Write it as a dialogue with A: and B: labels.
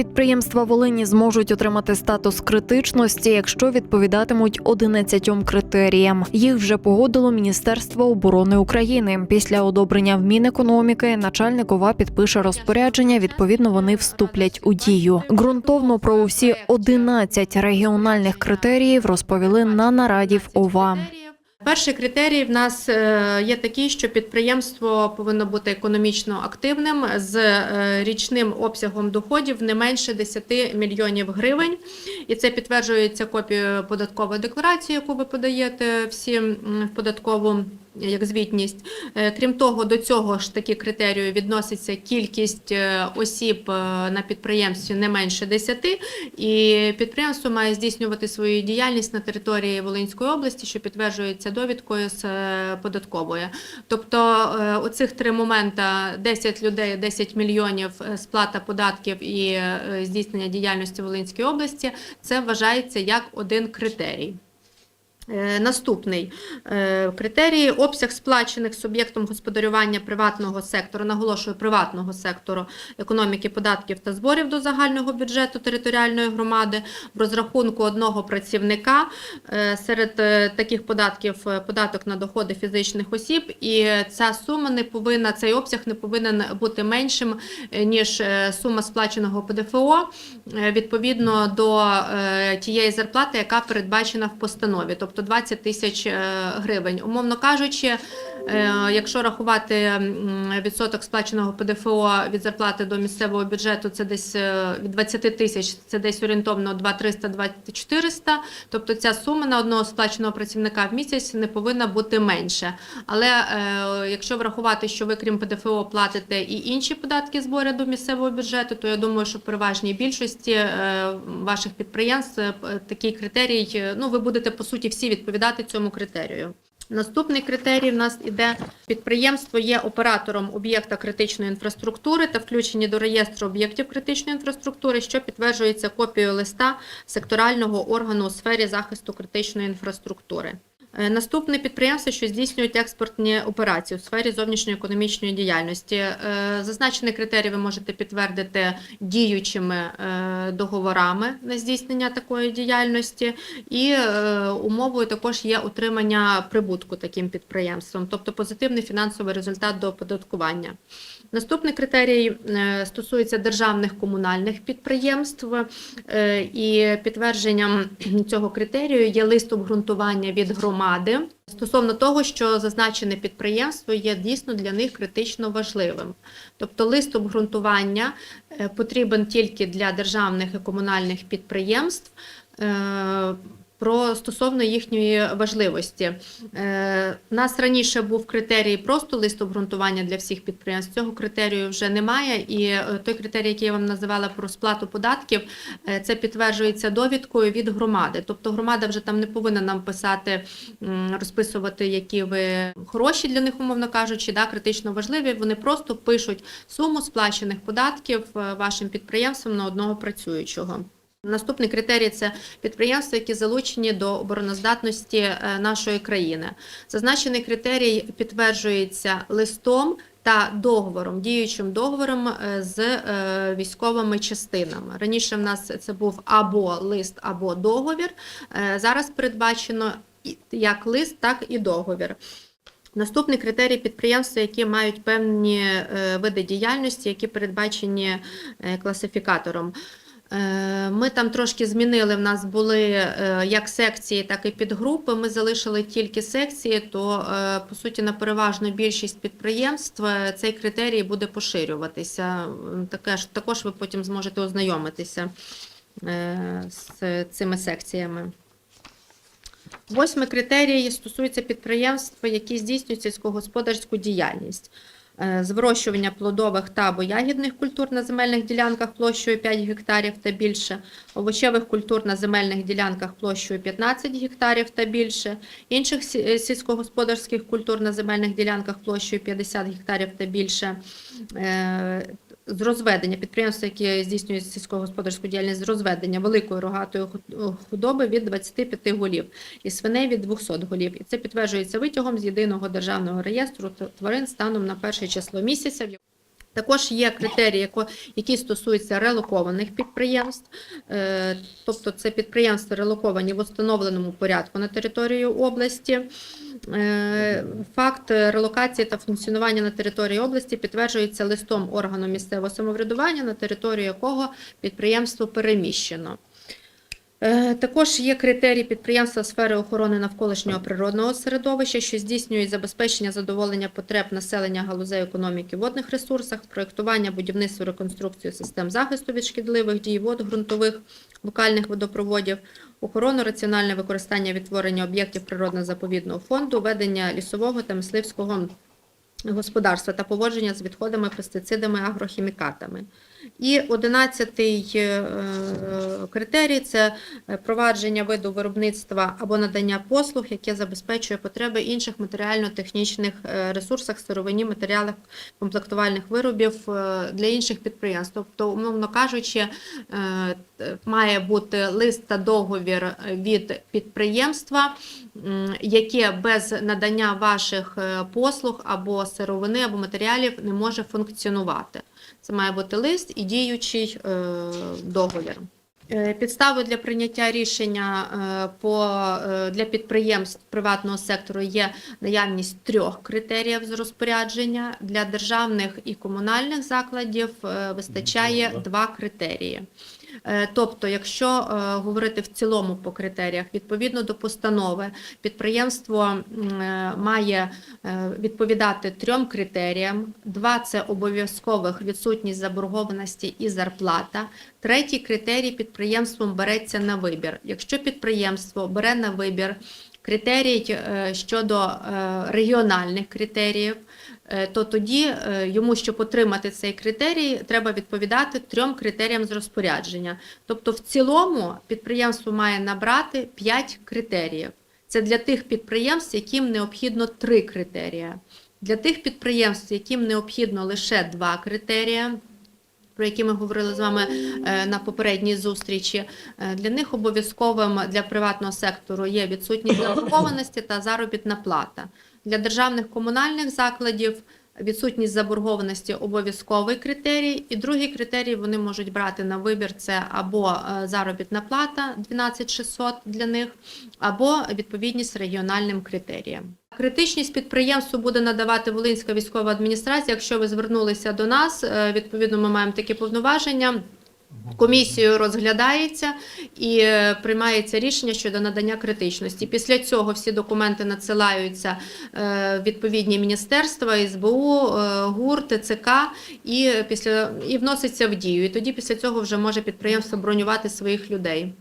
A: Підприємства Волині зможуть отримати статус критичності, якщо відповідатимуть 11 критеріям. Їх вже погодило Міністерство оборони України. Після одобрення в Мінекономіки начальник ОВА підпише розпорядження. Відповідно, вони вступлять у дію. Ґрунтовно про усі 11 регіональних критеріїв розповіли на нараді в ОВА.
B: Перший критерій в нас е, є такий, що підприємство повинно бути економічно активним з е, річним обсягом доходів не менше 10 мільйонів гривень. І це підтверджується копією податкової декларації, яку ви подаєте всім в податкову як звітність. Е, Крім того, до цього ж такі критерії відноситься кількість е, осіб е, на підприємстві не менше 10, і підприємство має здійснювати свою діяльність на території Волинської області, що підтверджується довідкою з податкової. Тобто, оцих три моменти: 10 людей, 10 мільйонів сплата податків і здійснення діяльності в Волинській області, це вважається як один критерій. Е, Наступний е, критерій обсяг сплачених суб'єктом господарювання приватного сектору, наголошую приватного сектору економіки, податків та зборів до загального бюджету територіальної громади в розрахунку одного працівника. Е, Серед таких податків податок на доходи фізичних осіб, і ця сума не повинна, цей обсяг не повинен бути меншим ніж сума сплаченого ПДФО відповідно до тієї зарплати, яка передбачена в постанові, тобто 20 тисяч е, гривень. Умовно кажучи, якщо рахувати відсоток сплаченого ПДФО від зарплати до місцевого бюджету, це десь е, від 20 тисяч, це десь орієнтовно 2300-2400, тобто ця сума на одного сплаченого працівника в місяць не повинна бути менше. Але е, якщо врахувати, що ви крім ПДФО платите і інші податки збори до місцевого бюджету, то я думаю, що в переважній більшості е, ваших підприємств е, такий критерій, е, ну ви будете по суті всі відповідати цьому критерію. Наступний критерій в нас іде підприємство є оператором об'єкта критичної інфраструктури та включені до реєстру об'єктів критичної інфраструктури, що підтверджується копією листа секторального органу у сфері захисту критичної інфраструктури. Е, Наступне підприємство, що здійснюють експортні операції у сфері зовнішньоекономічної діяльності. Е, Зазначений критерій ви можете підтвердити діючими е, договорами на здійснення такої діяльності, і умовою також є отримання прибутку таким підприємством, тобто позитивний фінансовий результат до оподаткування. Наступний критерій стосується державних комунальних підприємств, і підтвердженням цього критерію є лист обґрунтування від громади стосовно того, що зазначене підприємство є дійсно для них критично важливим. Тобто лист обґрунтування е, потрібен тільки для державних і комунальних підприємств. Е, Про стосовно їхньої важливості. Е, У нас раніше був критерій просто лист обґрунтування для всіх підприємств. Цього критерію вже немає. І е, той критерій, який я вам називала про сплату податків, е, це підтверджується довідкою від громади. Тобто громада вже там не повинна нам писати, розписувати, які ви хороші для них, умовно кажучи, да, критично важливі. Вони просто пишуть суму сплачених податків е, вашим підприємствам на одного працюючого. Наступний критерій це підприємства, які залучені до обороноздатності е, нашої країни. Зазначений критерій підтверджується листом та договором, діючим договором е, з е, військовими частинами. Раніше в нас це був або лист, або договір. Зараз передбачено як лист, так і договір. Наступний критерій підприємства, які мають певні види діяльності, які передбачені класифікатором. Е, Ми там трошки змінили. В нас були е, як секції, так і підгрупи. Ми залишили тільки секції, то е, по суті на переважну більшість підприємств цей критерій буде поширюватися. Таке ж також ви потім зможете ознайомитися з цими секціями. Восьмий критерій стосується підприємств, які здійснюють сільськогосподарську діяльність. Е, З вирощування плодових та або ягідних культур на земельних ділянках площею 5 гектарів та більше, овочевих культур на земельних ділянках площею 15 гектарів та більше, інших е, сільськогосподарських культур на земельних ділянках площею 50 гектарів та більше. З розведення підприємства, які здійснюють сільськогосподарську діяльність з розведення великої рогатої худоби від 25 голів і свиней від 200 голів. І це підтверджується витягом з єдиного державного реєстру тварин станом на перше число місяця. Також є критерії, які стосуються релокованих підприємств, Е, тобто це підприємства релоковані в установленому порядку на території області. Е, Факт релокації та функціонування на території області підтверджується листом органу місцевого самоврядування, на територію якого підприємство переміщено. Е, Також є критерії підприємства сфери охорони навколишнього природного середовища, що здійснюють забезпечення задоволення потреб населення галузей економіки водних ресурсах, проєктування, будівництво, реконструкцію систем захисту від шкідливих дій вод ґрунтових, локальних водопроводів, охорону, раціональне використання відтворення об'єктів природно-заповідного фонду, ведення лісового та мисливського господарства та поводження з відходами, пестицидами, агрохімікатами. І одинадцятий е, критерій це е, провадження виду виробництва або надання послуг, яке забезпечує потреби інших матеріально-технічних е, ресурсах, сировині, матеріалах комплектувальних виробів е, для інших підприємств. Тобто, умовно кажучи, е, має бути лист та договір від підприємства, яке без надання ваших е, послуг або сировини, або матеріалів не може функціонувати. Це має бути лист і діючий е, договір. Підстави для прийняття рішення е, по, е, для підприємств приватного сектору є наявність трьох критеріїв з розпорядження. Для державних і комунальних закладів е, вистачає два критерії. Е, Тобто, якщо е, говорити в цілому по критеріях, відповідно до постанови, підприємство е, має відповідати трьом критеріям. Два це обов'язкових відсутність заборгованості і зарплата. Третій критерій підприємством береться на вибір. Якщо підприємство бере на вибір критерій е, щодо е, регіональних критеріїв, е, то тоді йому, щоб отримати цей критерій, треба відповідати трьом критеріям з розпорядження. Тобто, в цілому підприємство має набрати 5 критеріїв. Це для тих підприємств, яким необхідно три критерії. Для тих підприємств, яким необхідно лише два критерії, про які ми говорили з вами е, на попередній зустрічі, е, для них обов'язковим для приватного сектору є відсутність заборгованості та заробітна плата. Для державних комунальних закладів відсутність заборгованості обов'язковий критерій, і другий критерій вони можуть брати на вибір це або е, заробітна плата 12600 для них, або відповідність регіональним критеріям. Критичність підприємству буде надавати Волинська військова адміністрація. Якщо ви звернулися до нас, е, відповідно, ми маємо такі повноваження. Комісією розглядається і е, приймається рішення щодо надання критичності. Після цього всі документи надсилаються е, відповідні міністерства, СБУ, ГУР, ТЦК і після і вноситься в дію. І тоді після цього вже може підприємство бронювати своїх людей.